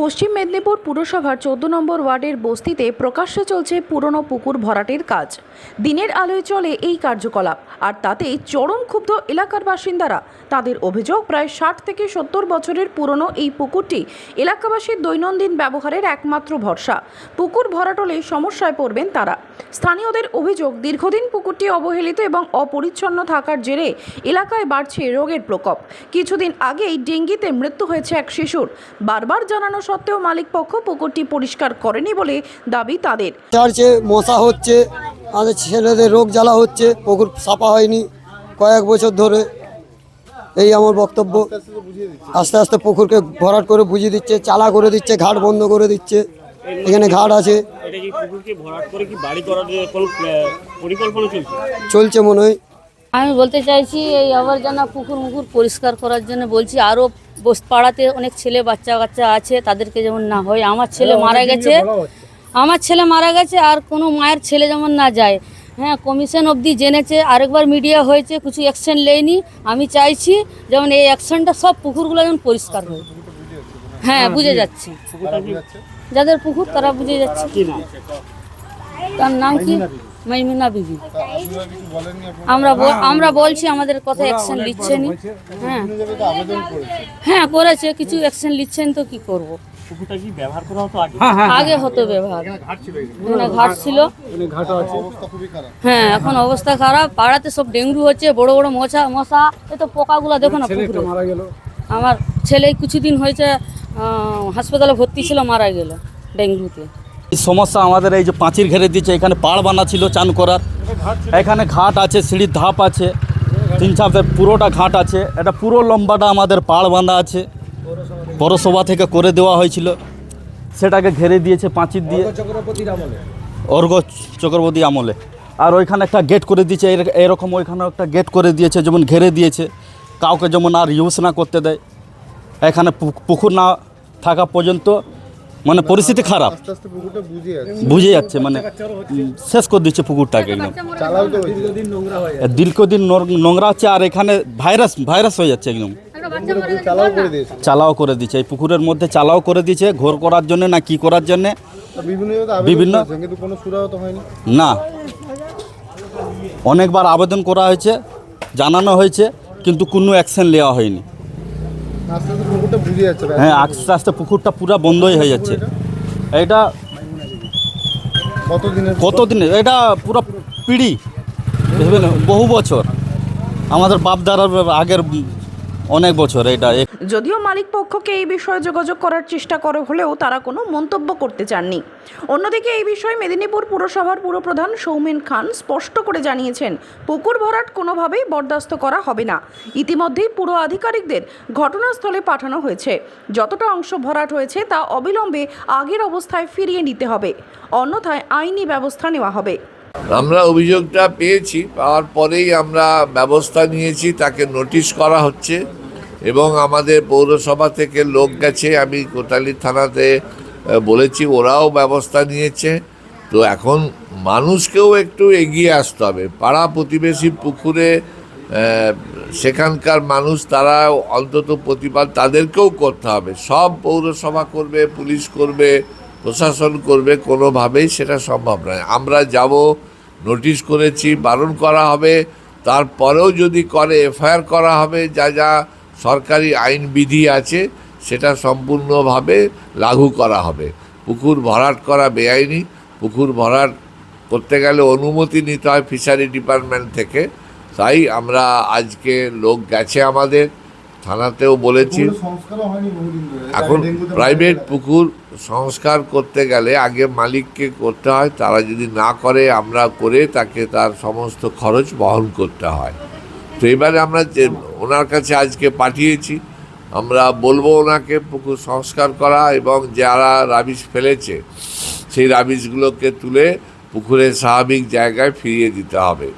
পশ্চিম মেদিনীপুর পুরসভার চোদ্দ নম্বর ওয়ার্ডের বস্তিতে প্রকাশ্যে চলছে পুরনো পুকুর ভরাটের কাজ। দিনের আলোয় চলে এই কার্যকলাপ, আর তাতে চরম ক্ষুব্ধ এলাকার বাসিন্দারা। তাদের অভিযোগ, প্রায় ষাট থেকে সত্তর বছরের পুরনো এই পুকুরটি এলাকাবাসীর দৈনন্দিন ব্যবহারের একমাত্র ভরসা। পুকুর ভরাটলে সমস্যায় পড়বেন তারা। স্থানীয়দের অভিযোগ, দীর্ঘদিন পুকুরটি অবহেলিত এবং অপরিচ্ছন্ন থাকার জেরে এলাকায় বাড়ছে রোগের প্রকোপ। কিছুদিন আগেই ডেঙ্গিতে মৃত্যু হয়েছে এক শিশুর। বারবার জানানো সত্ত্বেও মালিক পক্ষ পুকুরটি পরিষ্কার করেনি বলে দাবি তাদের। চারছে মশা হচ্ছে আমাদের ছেলেদের রোগ জ্বালা হচ্ছে পুকুর সাফা হয়নি কয়েক বছর ধরে। এই আমার বক্তব্য। আস্তে আস্তে পুকুরকে ভরাট করে বুঝিয়ে দিচ্ছে চালা করে দিচ্ছে ঘাট বন্ধ করে দিচ্ছে। এখানে ঘাট আছে। এটা কি পুকুরকে ভরাট করে কি বাড়ি করার যে কোনো আহ, পরিকল্পনা চলছে? চলছে মনে হয়। আমি বলতে চাইছি এই আবর্জনা পুকুর মুকুর পরিষ্কার করার জন্য বলছি আরও পাড়াতে অনেক ছেলে বাচ্চা কাচ্চা আছে তাদেরকে যেমন না হয়। আমার ছেলে মারা গেছে। আমার ছেলে মারা গেছে আর কোনো মায়ের ছেলে যেমন না যায়। হ্যাঁ কমিশন অবধি জেনেছে আরেকবার মিডিয়া হয়েছে কিছু অ্যাকশন লেয়নি। আমি চাইছি যেমন এই অ্যাকশনটা সব পুকুরগুলো যেমন পরিষ্কার হয়। হ্যাঁ বুঝে যাচ্ছে। যাদের পুকুর তারা বুঝে যাচ্ছে। তার নাম কি? মাইমুনা বিবি। আমরা বল- আমরা বলছি আমাদের কথা অ্যাকশন নিচ্ছে নি। হ্যাঁ। হ্যাঁ করেছে কিছু অ্যাকশন নিচ্ছেন তো কি করব? করা হতো আগে? আগে হতো ব্যবহার। এখানে। ঘাট ছিল। হ্যাঁ এখন অবস্থা খারাপ। পাড়াতে সব ডেঙ্গু হচ্ছে বড় বড় মশা মশা এ তো পোকাগুলো দেখো না পুকুরে। আমার ছেলে কিছুদিন হয়েছে হাসপাতালে ভর্তি ছিল মারা গেল ডেঙ্গুতে। এই সমস্যা আমাদের এই যে পাঁচির ঘেরে দিচ্ছে এখানে পাড় বানা ছিল চান করার। এখানে ঘাট আছে সিঁড়ির ধাপ আছে তিন চাপে পুরোটা ঘাট আছে। এটা পুরো লম্বাটা আমাদের পাড় বাঁধা আছে। পৌরসভা থেকে করে দেওয়া হয়েছিল। সেটাকে ঘেরে দিয়েছে পাঁচির দিয়ে। অর্ঘ চক্রবর্তী আমলে। আর ওইখানে একটা গেট করে দিয়েছে এর- এরকম ওইখানে একটা গেট করে দিয়েছে যেমন ঘেরে দিয়েছে। কাউকে যেমন আর ইউজ না করতে দেয়। এখানে পুকুর না থাকা পর্যন্ত মানে পরিস্থিতি খারাপ। বুঝে যাচ্ছে। মানে শেষ করে দিচ্ছে পুকুরটাকে একদম। দীর্ঘদিন নোর- নোংরা হচ্ছে আর এখানে ভাইরাস ভাইরাস হয়ে যাচ্ছে একদম। চালাও করে দিচ্ছে এই পুকুরের মধ্যে চালাও করে দিচ্ছে ঘোর করার জন্য না কি করার জন্য? বিভিন্ন না। অনেকবার আবেদন করা হয়েছে জানানো হয়েছে কিন্তু কোনো অ্যাকশন নেওয়া হয়নি আস্তে আস্তে পুকুরটা বুঝে যাচ্ছে হ্যাঁ আস্তে আস্তে পুকুরটা পুরো বন্ধই হয়ে যাচ্ছে। এটা কতদিনের কতদিনের? এটা পুরো পিড়ি বহু বছর। আমাদের বাপদারার আগের অনেক বছর এটা যদিও মালিক পক্ষকে এই বিষয়ে যোগাযোগ করার চেষ্টা করে হলেও তারা কোনো মন্তব্য করতে চাননি। অন্যদিকে এই বিষয়ে মেদিনীপুর পুরসভার পুরপ্রধান সৌমেন খান স্পষ্ট করে জানিয়েছেন, পুকুর ভরাট কোনোভাবেই বরদাস্ত করা হবে না। ইতিমধ্যেই পুরো আধিকারিকদের ঘটনাস্থলে পাঠানো হয়েছে। যতটা অংশ ভরাট হয়েছে তা অবিলম্বে আগের অবস্থায় ফিরিয়ে নিতে হবে। অন্যথায় আইনি ব্যবস্থা নেওয়া হবে। আমরা অভিযোগটা পেয়েছি, পাওয়ার পরেই আমরা ব্যবস্থা নিয়েছি, তাকে নোটিশ করা হচ্ছে এবং আমাদের পৌরসভা থেকে লোক গেছে, আমি কোটালি থানাতে বলেছি ওরাও ব্যবস্থা নিয়েছে। তো এখন মানুষকেও একটু এগিয়ে আসতে হবে। পাড়া প্রতিবেশী পুকুরে সেখানকার মানুষ, তারা অন্তত প্রতিবাদ তাদেরকেও করতে হবে। সব পৌরসভা করবে, পুলিশ করবে প্রশাসন করবে কোনোভাবেই সেটা সম্ভব নয়। আমরা যাব, নোটিশ করেছি, বারণ করা হবে, তারপরেও যদি করে, এফআইআর করা হবে, যা যা সরকারি আইন বিধি আছে, সেটা সম্পূর্ণভাবে লাগু করা হবে। পুকুর ভরাট করা বেআইনি, পুকুর ভরাট করতে গেলে অনুমতি নিতে হয় ফিশারি ডিপার্টমেন্ট থেকে। তাই আমরা আজকে লোক গেছে আমাদের থানাতেও বলেছি। এখন প্রাইভেট পুকুর সংস্কার করতে গেলে আগে মালিককে করতে হয় তারা যদি না করে আমরা করে তাকে তার সমস্ত খরচ বহন করতে হয়। তো এবারে আমরা যে ওনার কাছে আজকে পাঠিয়েছি আমরা বলব ওনাকে পুকুর সংস্কার করা এবং যারা রাবিশ ফেলেছে সেই রাবিশগুলোকে তুলে পুকুরের স্বাভাবিক জায়গায় ফিরিয়ে দিতে হবে।